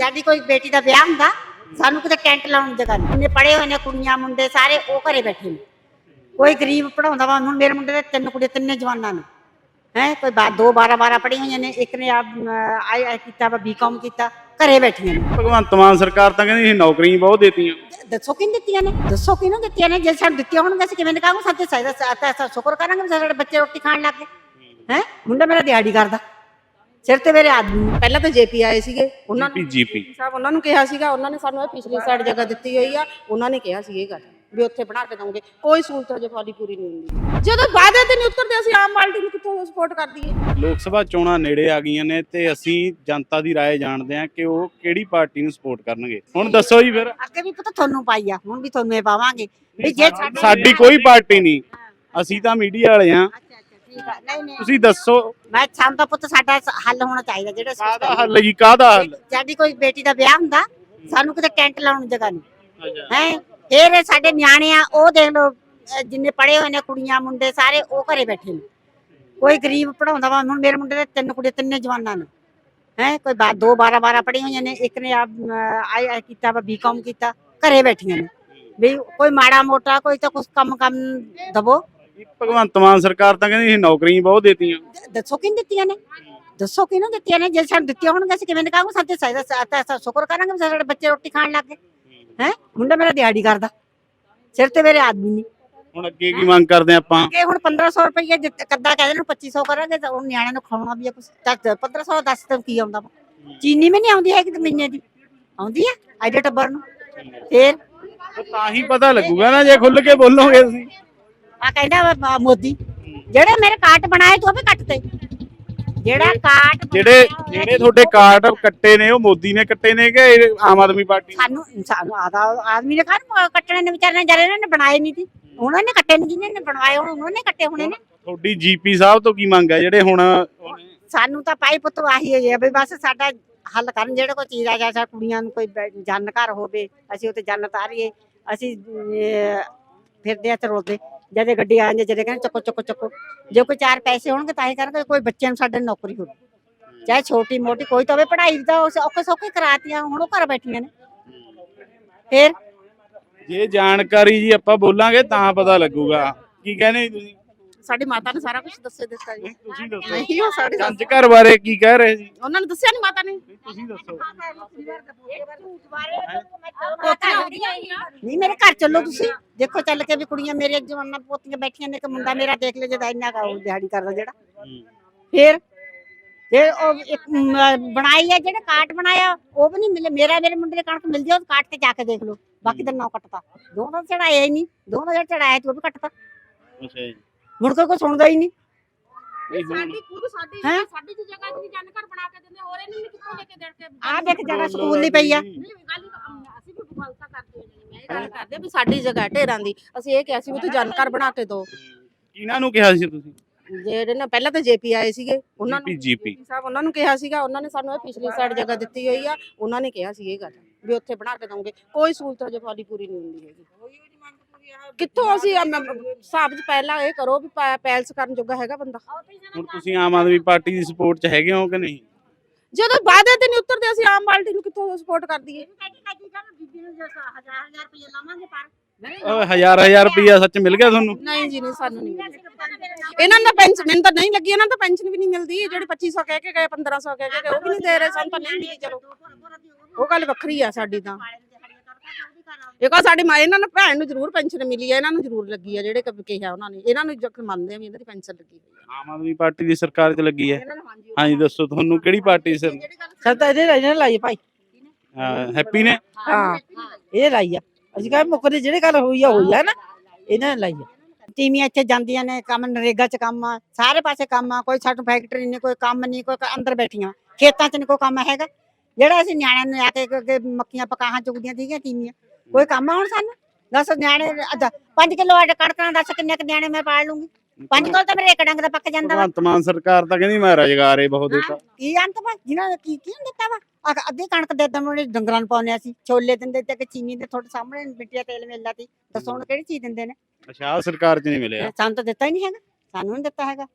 ਸਾਡੀ ਕੋਈ ਬੇਟੀ ਦਾ ਵਿਆਹ ਹੁੰਦਾ ਸਾਨੂੰ ਕਿਤੇ ਟੈਂਟ ਲਾਉਣ ਨੂੰ ਜਗ੍ਹਾ ਨਹੀਂ। ਪੜੇ ਹੋਏ ਨੇ ਕੁੜੀਆਂ ਮੁੰਡੇ ਸਾਰੇ ਉਹ ਘਰੇ ਬੈਠੇ ਨੇ। ਕੋਈ ਗਰੀਬ ਪੜਾਉਂਦਾ ਵਾ ਹੁਣ ਮੇਰੇ ਮੁੰਡੇ ਦੇ ਤਿੰਨ ਕੁੜੀਆਂ ਤਿੰਨੇ ਜਵਾਨਾਂ ਨੇ। ਹੈ ਕੋਈ ਦੋ 12 12 ਪੜ੍ਹੀਆਂ ਹੋਈਆਂ ਨੇ ਇੱਕ ਨੇ ਆ ਆਈ ਆਈ ਕੀਤਾ ਵਾ ਬੀਕਾਮ ਕੀਤਾ ਘਰੇ ਬੈਠੀਆਂ ਨੇ। ਭਗਵੰਤ ਮਾਨ ਸਰਕਾਰ ਤਾਂ ਕਹਿੰਦੀ ਇਹ ਨੌਕਰੀਆਂ ਬਹੁਤ ਦੇਤੀਆਂ। ਦੱਸੋ ਕਿਹਨੂੰ ਦਿੱਤੀਆਂ ਨੇ? ਦੱਸੋ ਕਿਹਨੂੰ ਦਿੱਤੀਆਂ ਨੇ? ਜੇ ਸਾਨੂੰ ਦਿੱਤੀਆਂ ਹੋਣਗੀਆਂ ਅਸੀਂ ਕਿਵੇਂ ਨਿਕਾਹੂ ਸਾਡੇ ਸਾਇਦਾ ਸ਼ੁਕਰ ਕਰਾਂਗੇ ਸਾਡੇ ਬੱਚੇ ਰੋਟੀ ਖਾਣ ਲੱਗ ਗਏ। ਹੈ? ਮੁੰਡਾ ਮੇਰਾ ਦਿਹਾੜੀ ਕਰਦਾ। ਸਿਰ ਤੇ ਮੇਰੇ ਆਦਮੀ ਪਹਿਲਾਂ ਤਾਂ ਜੇਪੀ ਆਏ ਸੀਗੇ। ਉਹਨਾਂ ਨੇ ਜੀਪੀ ਸਾਹਿਬ ਉਹਨਾਂ ਨੂੰ ਕਿਹਾ ਸੀਗਾ ਉਹਨਾਂ ਨੇ ਸਾਨੂੰ ਇਹ ਪਿਛਲੀ ਸਾਈਡ ਜਗ੍ਹਾ ਦਿੱਤੀ ਹੋਈ ਆ। ਉਹਨਾਂ ਨੇ ਕਿਹਾ ਸੀ ਇਹ ਗੱਲ ਵੀ ਉੱਥੇ ਬਣਾ ਕੇ ਦਵਾਂਗੇ ਕੋਈ ਸਹੂਲਤ ਅਜੇ ਫਾਲੀ ਪੂਰੀ ਨਹੀਂ ਹੁੰਦੀ। ਜਦੋਂ ਵਾਅਦੇ ਤੇ ਨਹੀਂ ਉਤਰਦੇ ਅਸੀਂ ਆਮ ਪਾਰਟੀ ਨੂੰ ਕਿੱਥੋਂ ਸਪੋਰਟ ਕਰ ਦਈਏ? ਲੋਕ ਸਭਾ ਚੋਣਾਂ ਨੇੜੇ ਆ ਗਈਆਂ ਨੇ ਤੇ ਅਸੀਂ ਜਨਤਾ ਦੀ ਰਾਏ ਜਾਣਦੇ ਹਾਂ ਕਿ ਉਹ ਕਿਹੜੀ ਪਾਰਟੀ ਨੂੰ ਸਪੋਰਟ ਕਰਨਗੇ। ਹੁਣ ਦੱਸੋ ਜੀ ਫਿਰ। ਅੱਗੇ ਵੀ ਪਤਾ ਤੁਹਾਨੂੰ ਪਾਈ ਆ ਹੁਣ ਵੀ ਤੁਹਾਨੂੰ ਇਹ ਪਾਵਾਂਗੇ। ਵੀ ਜੇ ਸਾਡੀ ਕੋਈ ਪਾਰਟੀ ਨਹੀਂ। ਅਸੀਂ ਤਾਂ ਮੀਡੀਆ ਵਾਲੇ ਆ ਠੀਕ ਆ। ਨਹੀਂ ਨਹੀਂ ਤੁਸੀਂ ਦੱਸੋ। ਮੈਂ ਸਾਨੂੰ ਤਾਂ ਪੁੱਤ ਸਾਡਾ ਹੱਲ ਹੋਣਾ ਚਾਹੀਦਾ ਜਿਹੜਾ ਕਾਹਦਾ ਹੱਲ ਜੀ? ਕਾਹਦਾ ਹੱਲ? ਸਾਡੀ ਕੋਈ ਬੇਟੀ ਦਾ ਵਿਆਹ ਹੁੰਦਾ ਸਾਨੂੰ ਕਿਤੇ ਟੈਂਟ ਲਾਉਣ ਨੂੰ ਜਗ੍ਹਾ ਨਹੀਂ। ਹੈ? ਫਿਰ ਸਾਡੇ ਨਿਆਣੇ ਆ ਉਹ ਦੇਖ ਲਓ ਜਿੰਨੇ ਪੜੇ ਹੋਏ ਨੇ ਕੁੜੀਆਂ ਮੁੰਡੇ ਸਾਰੇ ਉਹ ਘਰੇ ਬੈਠੇ ਨੇ। ਕੋਈ ਗਰੀਬ ਪੜਾਉਂਦਾ ਵਾ ਹੁਣ ਮੇਰੇ ਮੁੰਡੇ ਦੇ ਤਿੰਨ ਕੁੜੀਆਂ ਤਿੰਨੇ ਜਵਾਨਾਂ ਨੇ। ਹੈ? ਕੋਈ ਦੋ 12 12 ਪੜ੍ਹੀਆਂ ਹੋਈਆਂ ਨੇ। ਇੱਕ ਨੇ ਆ ਆਈ ਆਈ ਕੀਤਾ ਵਾ ਬੀਕਾਮ ਕੀਤਾ ਘਰੇ ਬੈਠੀਆਂ ਨੇ। ਵੀ ਕੋਈ ਮਾੜਾ ਮੋਟਾ ਕੋਈ ਤਾਂ ਕੁਝ ਕੰਮ ਕੰਮ ਦਵੋ। ਭਗਵੰਤ ਮਾਨ ਸਰਕਾਰ ਤਾਂ ਕਹਿੰਦੀ ਇਹ ਨੌਕਰੀਆਂ ਬਹੁਤ ਦੇਤੀਆਂ। ਦੱਸੋ ਕਿਹਨੂੰ ਦਿੱਤੀਆਂ ਨੇ? ਦੱਸੋ ਕਿਹਨੂੰ ਦਿੱਤੀਆਂ ਨੇ? ਜੇ ਸਾਨੂੰ ਦਿੱਤੀਆਂ ਹੋਣਗੀਆਂ ਅਸੀਂ ਕਿਵੇਂ ਨਿਕਾਹੂ ਸਾਡੇ ਸਾਇਦਾ ਸਾਤਾ ਸ਼ੁਕਰ ਕਰਾਂਗੇ ਸਾਡੇ ਬੱਚੇ ਰੋਟੀ ਖਾਣ ਲੱਗ ਗਏ। ਹੈ? ਮੁੰਡਾ ਮੇਰਾ ਦਿਹਾੜੀ ਕਰਦਾ। ਸਿਰ ਤੇ ਮੇਰੇ ਆਦਮੀ ਨਹੀਂ ਹੁਣ ਅੱਗੇ ਕੀ ਮੰਗ ਕਰਦੇ ਆਪਾਂ? ਕਿ ਹੁਣ 1500 ਰੁਪਏ ਕੱਦਾ ਕਹਿੰਦੇ ਨੇ 2500 ਕਰਾਂਗੇ ਤਾਂ ਉਹ ਨਿਆਣਿਆਂ ਨੂੰ ਖਾਣਾ ਵੀ ਆ ਕੁਛ। ਤਾਂ 1500 ਦੱਸ ਤਾਂ ਕੀ ਆਉਂਦਾ ਚੀਨੀ ਵੀ ਨਹੀਂ ਆਉਂਦੀ ਹੈ ਕਿ ਮਹੀਨੇ ਦੀ। ਆਉਂਦੀ ਹੈ ਐਡੇ ਟੱਬਰ ਨੂੰ। ਫੇਰ? ਤਾਂ ਹੀ ਪਤਾ ਲੱਗੂਗਾ ਨਾ ਜੇ ਖੁੱਲ ਕੇ ਬੋਲੋਗੇ ਤੁਸੀਂ। ਆ ਕਹਿੰਦਾ ਵਾ, ਮੋਦੀ ਜਿਹੜੇ ਮੇਰੇ ਕਾਟ ਬਣਾਏ ਤੂੰ ਉਹ ਵੀ ਕੱਟ ਤੇ ਜਿਹੜਾ ਕਾਟ ਜਿਹੜੇ ਜਿਹੜੇ ਤੁਹਾਡੇ ਕਾਰਡ ਕੱਟੇ ਨੇ ਉਹ ਮੋਦੀ ਨੇ ਕੱਟੇ ਨੇ ਕਿ ਇਹ ਆਮ ਆਦਮੀ ਪਾਰਟੀ ਨੇ? ਸਾਨੂੰ ਸਾਨੂੰ ਆਦਾ ਆਦਮੀ ਨੇ ਕਾਹਨ ਕੱਟਣੇ ਨੇ ਵਿਚਾਰੇ ਜਰੇ ਇਹਨਾਂ ਨੇ ਬਣਾਏ ਨਹੀਂ ਸੀ ਉਹਨਾਂ ਨੇ ਕੱਟੇ ਨਹੀਂ ਜਿਹਨਾਂ ਨੇ ਬਣਵਾਏ ਹੋਣ ਉਹਨਾਂ ਨੇ ਕੱਟੇ ਹੋਣੇ ਨੇ। ਤੁਹਾਡੀ ਜੀਪੀ ਸਾਹਿਬ ਤੋਂ ਕੀ ਮੰਗ ਹੈ? ਜਿਹੜੇ ਹੁਣ ਸਾਨੂੰ ਤਾਂ ਪਾਈ ਪੁੱਤ ਆਹੀ ਹੈ ਵੀ ਬਸ ਸਾਡਾ ਹੱਲ ਕਰਨ ਜਿਹੜੇ ਕੋਈ ਚੀਜ਼ ਆ ਜਾ ਸਾ ਕੁੜੀਆਂ ਨੂੰ ਕੋਈ ਬੈ- ਜੰਨ ਘਰ ਹੋਵੇ ਅਸੀਂ ਉੱਥੇ ਜੰਨ ਤਾਰੀਏ ਅਸੀਂ ਅਹ, ਫਿਰਦੇ ਆ ਤੇ ਰੋਦੇ ਜਦੇ ਗੱਡੀ ਆ ਜਾਂਦੀ ਜਦੇ ਕਹਿੰਦੇ ਚੱਕੋ ਚੱਕੋ ਚੱਕੋ। ਜੇ ਕੋਈ ਚਾਰ ਪੈਸੇ ਹੋਣਗੇ ਤਾਂ ਹੀ ਕਰਾਂਗੇ ਕੋਈ ਬੱਚਿਆਂ ਨੂੰ ਸਾਡੇ ਨੌਕਰੀ ਹੋਵੇ। ਚਾਹੇ ਛੋਟੀ, ਮੋਟੀ, ਕੋਈ ਤਾਂ ਹੋਵੇ, ਪੜ੍ਹਾਈ ਤਾਂ ਉਸ ਔਖੇ ਸੌਖੇ ਕਰਾਤੀਆਂ, ਹੁਣ ਉਹ ਘਰ ਬੈਠੀਆਂ ਨੇ। ਫੇਰ? ਜੇ ਜਾਣਕਾਰੀ ਜੀ ਆਪਾਂ ਬੋਲਾਂਗੇ ਤਾਂ ਪਤਾ ਲੱਗੂਗਾ। ਕੀ ਕਹਿੰਦੇ ਜੀ ਤੁਸੀਂ? ਸਾਡੀ ਮਾਤਾ ਨੇ ਸਾਰਾ ਕੁਝ ਦੱਸੇ ਦਿੱਤਾ ਜੀ। ਤੁਸੀਂ ਦੱਸੋ। ਨਹੀਂ ਉਹ ਸਾਡੇ ਜੰਜ ਘਰ ਬਾਰੇ ਕੀ ਕਹਿ ਰਹੇ ਜੀ ਉਹਨਾਂ ਨੇ ਦੱਸਿਆ ਨਹੀਂ ਮਾਤਾ ਨੇ। ਤੁਸੀਂ ਦੱਸੋ। ਨਹੀਂ ਮੇਰੇ ਘਰ ਚੱਲੋ ਤੁਸੀਂ। ਦੇਖੋ ਚੱਲ ਕੇ ਵੀ ਕੁੜੀਆਂ ਮੇਰੇ ਜਵਾਨਾਂ ਪੋਤੀਆਂ ਬੈਠੀਆਂ ਨੇ ਕਿ ਮੁੰਡਾ ਮੇਰਾ ਦੇਖ ਲੈ ਜਦਾ ਇੰਨਾ ਕਾ ਦਿਹਾੜੀ ਕਰਦਾ ਜਿਹੜਾ। ਫਿਰ ਜੇ ਉਹ ਇੱਕ ਬਣਾਈ ਹੈ ਜਿਹੜਾ ਕਾਟ ਬਣਾਇਆ ਉਹ ਵੀ ਨਹੀਂ ਮਿਲੇ। ਮੇਰਾ ਮੇਰੇ ਮੁੰਡੇ ਦੇ ਕਣਕ ਮਿਲਦੀ ਉਹ ਕਾਟ ਤੇ ਜਾ ਕੇ ਦੇਖ ਲਓ। ਬਾਕੀ ਤਾਂ ਨੌ ਕੱਟਤਾ। ਦੋਨਾਂ ਦਾ ਚੜਾਇਆ ਹੀ ਨਹੀਂ। ਦੋਨਾਂ ਦਾ ਚੜਾਇਆ ਤੇ ਉਹ ਵੀ ਕੱਟਤਾ। ਅੱਛਾ ਜੀ। ਮੁੜ ਕੇ ਕੋਈ ਸੁਣਦਾ ਹੀ ਨਹੀਂ। ਸਾਡੀ ਖੁਦ ਸਾਡੀ ਹੈਂ? ਸਾਡੀ ਦੀ ਜਗ੍ਹਾ ਦੀ ਜਨ ਘਰ ਬਣਾ ਕੇ ਦਿੰਦੇ ਹੋਰ ਇਹਨਾਂ ਨੇ ਕਿੱਥੋਂ ਲੈ ਕੇ ਦੇ ਕੇ ਆਹ ਦੇਖ ਜਗ੍ਹਾ ਸਕੂਲ ਦੀ ਪਈ ਆ। ਨਹੀਂ ਗੱਲ ਅਸੀਂ ਵੀ ਬਗਲਤਾ ਕਰਦੇ ਹਾਂ ਮੈਂ ਇਹ ਗੱਲ ਕਰਦੇ ਹਾਂ ਵੀ ਸਾਡੀ ਜਗ੍ਹਾ ਢੇਰਾਂ ਦੀ। ਅਸੀਂ ਇਹ ਕਿਹਾ ਸੀ ਵੀ ਤੂੰ ਜਨ ਘਰ ਬਣਾ ਕੇ ਦੋ। ਕਿਹਨਾਂ ਨੂੰ ਕਿਹਾ ਸੀ ਤੁਸੀਂ? ਜਿਹੜੇ ਨਾ ਪਹਿਲਾਂ ਤਾਂ ਜੇਪੀ ਆਏ ਸੀਗੇ ਉਹਨਾਂ ਨੂੰ ਜੀਪੀ ਸਾਹਿਬ ਉਹਨਾਂ ਨੂੰ ਕਿਹਾ ਸੀਗਾ ਉਹਨਾਂ ਨੇ ਸਾਨੂੰ ਇਹ ਪਿਛਲੀ ਸਾਈਡ ਜਗ੍ਹਾ ਦਿੱਤੀ ਹੋਈ ਆ ਉਹਨਾਂ ਨੇ ਕਿਹਾ ਸੀ ਇਹ ਗੱਲ ਵੀ ਉੱਥੇ ਬਣਾ ਕੇ ਦਵਾਂਗੇ ਕੋਈ ਸਹੂਲਤ ਜੇ ਤੁਹਾਡੀ ਪੂਰੀ ਨਹੀਂ ਹੁੰਦੀ ਹੈਗੀ। ਕਿੱਥੋਂ ਅਸੀਂ ਹਿਸਾਬ 'ਚ ਪਹਿਲਾਂ ਇਹ ਕਰੋ ਵੀ ਪੈਲਸ ਕਰਨ ਜੋਗਾ ਹੈਗਾ ਬੰਦਾ। ਹੁਣ ਤੁਸੀਂ ਆਮ ਆਦਮੀ ਪਾਰਟੀ ਦੀ ਸਪੋਰਟ 'ਚ ਹੈਗੇ ਹੋ ਕਿ ਨਹੀਂ? ਜਦੋਂ ਵਾਅਦੇ ਤੇ ਨਹੀਂ ਉਤਰਦੇ ਅਸੀਂ ਆਮ ਪਾਰਟੀ ਨੂੰ ਕਿੱਥੋਂ ਸਪੋਰਟ ਕਰ ਦਈਏ? ਹਜ਼ਾਰ ਹਜ਼ਾਰ ਰੁਪਈਆ ਸੱਚ ਮਿਲ ਗਿਆ ਤੁਹਾਨੂੰ? ਨਹੀਂ ਜੀ ਨਹੀਂ ਸਾਨੂੰ ਨਹੀਂ ਮਿਲਦੀ। ਇਹਨਾਂ ਦਾ ਪੈਨਸ਼ਨ ਮੈਨੂੰ ਤਾਂ ਨਹੀਂ ਲੱਗੀ ਇਹਨਾਂ ਦਾ ਪੈਨਸ਼ਨ ਵੀ ਨਹੀਂ ਮਿਲਦੀ। ਜਿਹੜੀ 2500 ਕਹਿ ਕੇ ਗਏ 1500 ਕਹਿ ਕੇ ਗਏ ਉਹ ਵੀ ਨਹੀਂ ਦੇ ਰਹੇ ਸਾਨੂੰ ਤਾਂ ਨਹੀਂ ਮਿਲੀ ਚਲੋ। ਉਹ ਗੱਲ ਵੱਖਰੀ ਆ ਸਾਡੀ ਤਾਂ। ਇਹ ਕੋ ਸਾਡੀ ਮਾਂ ਇਹਨਾਂ ਨੂੰ ਭੈਣ ਨੂੰ ਜ਼ਰੂਰ ਪੈਨਸ਼ਨ ਮਿਲੀ ਹੈ ਇਹਨਾਂ ਨੂੰ ਜ਼ਰੂਰ ਲੱਗੀ ਹੈ ਜਿਹੜੇ ਕ- ਕਿਹਾ ਉਹਨਾਂ ਨੇ। ਇਹਨਾਂ ਨੂੰ ਜੱਕ ਮੰਨਦੇ ਆ ਵੀ ਇਹਨਾਂ ਦੀ ਪੈਨਸ਼ਨ ਲੱਗੀ ਹੋਈ ਹੈ ਆਮ ਆਦਮੀ ਪਾਰਟੀ ਦੀ ਸਰਕਾਰ 'ਚ ਲੱਗੀ ਹੈ। ਇਹਨਾਂ ਨੂੰ ਹਾਂਜੀ ਹਾਂਜੀ ਦੱਸੋ ਤੁਹਾਨੂੰ ਕਿਹੜੀ ਪਾਰਟੀ ਸਰ? ਸਰ ਤਾਂ ਇਹਨੇ ਇਹਨੇ ਲਾਈ ਭਾਈ। ਹੈਪੀ ਨੇ? ਹਾਂ ਇਹ ਲਾਈ ਆ। ਅਸੀਂ ਕਹਿੰਦੇ ਮੁੱਕਦੇ ਜਿਹੜੇ ਗੱਲ ਹੋਈ ਆ ਹੋਈ ਆ ਨਾ ਇਹਨਾਂ ਨੇ ਲਾਈ ਆ। ਟੀਮੀਆਂ ਇੱਥੇ ਜਾਂਦੀਆਂ ਨੇ ਕੰਮ ਨਰੇਗਾ ਚ ਕੰਮ ਆ ਸਾਰੇ ਪਾਸੇ ਕੰਮ ਆ ਕੋਈ ਸਾਨੂੰ ਫੈਕਟਰੀ ਨਹੀਂ ਕੋਈ ਕੰਮ ਨਹੀਂ ਕੋਈ ਅੰਦਰ ਬੈਠੀਆਂ ਖੇਤਾਂ ਚ ਨਹੀਂ ਕੋਈ ਕੰਮ ਹੈਗਾ। ਜਿਹੜਾ ਅਸੀਂ ਨਿਆਣਿਆਂ ਨੂੰ ਆ ਕ- ਮੱਕੀਆਂ ਪਕਾਹਾਂ ਚੁਗਦੀਆਂ ਸੀਗੀਆਂ ਟੀਮੀਆਂ ਕੋਈ ਕੰਮ ਆ ਹੁਣ ਸਾਨੂੰ? ਦੱਸ ਨਿਆਣੇ 5 ਕਿਲੋ ਆਟਾ ਕਣਕਾਂ ਦੱਸ ਕਿੰਨੇ ਕੁ ਨਿਆਣੇ ਮੈਂ ਪਾਲ ਲੂੰਗੀ? 5 ਕਿਲੋ ਤਾਂ ਮੇਰੇ ਇੱਕ ਡੰਗ ਦਾ ਪੱਕ ਜਾਂਦਾ ਵਾ। ਭਗਵੰਤ ਮਾਨ ਸਰਕਾਰ ਤਾਂ ਕਹਿੰਦੀ ਮੈਂ ਰੁਜ਼ਗਾਰ ਇਹ ਬਹੁਤ ਦਿੱਤਾ ਕੀ ਅੰਤ ਵਾ? ਜਿਨ੍ਹਾਂ ਨੇ ਕੀ ਕੀ ਦਿੱਤਾ ਵਾ? ਆਹ ਅੱਧੀ ਕਣਕ ਦੇ ਦਮਣੇ ਡੰਗਰਾਂ ਨੂੰ ਪਾਉਂਦੇ ਸੀ ਛੋਲੇ ਦਿੰਦੇ ਤੇ ਕਿ ਚੀਨੀ ਦੇ ਤੁਹਾਡੇ ਸਾਹਮਣੇ ਮਿੱਟੀਆ ਤੇਲ ਮਿਲਦਾ ਸੀ ਦੱਸੋ ਹੁਣ ਕਿਹੜੀ ਚੀਜ਼ ਦਿੰਦੇ ਨੇ? ਅੱਛਾ ਆਹ ਸਰਕਾਰ 'ਚ ਨਹੀਂ ਮਿਲਿਆ। ਸਾਨੂੰ ਤਾਂ ਦਿੱਤਾ ਹੀ ਨਹੀਂ ਹੈਗਾ ਸਾਨੂੰ ਨਹੀਂ ਦਿੱਤਾ ਹੈਗਾ।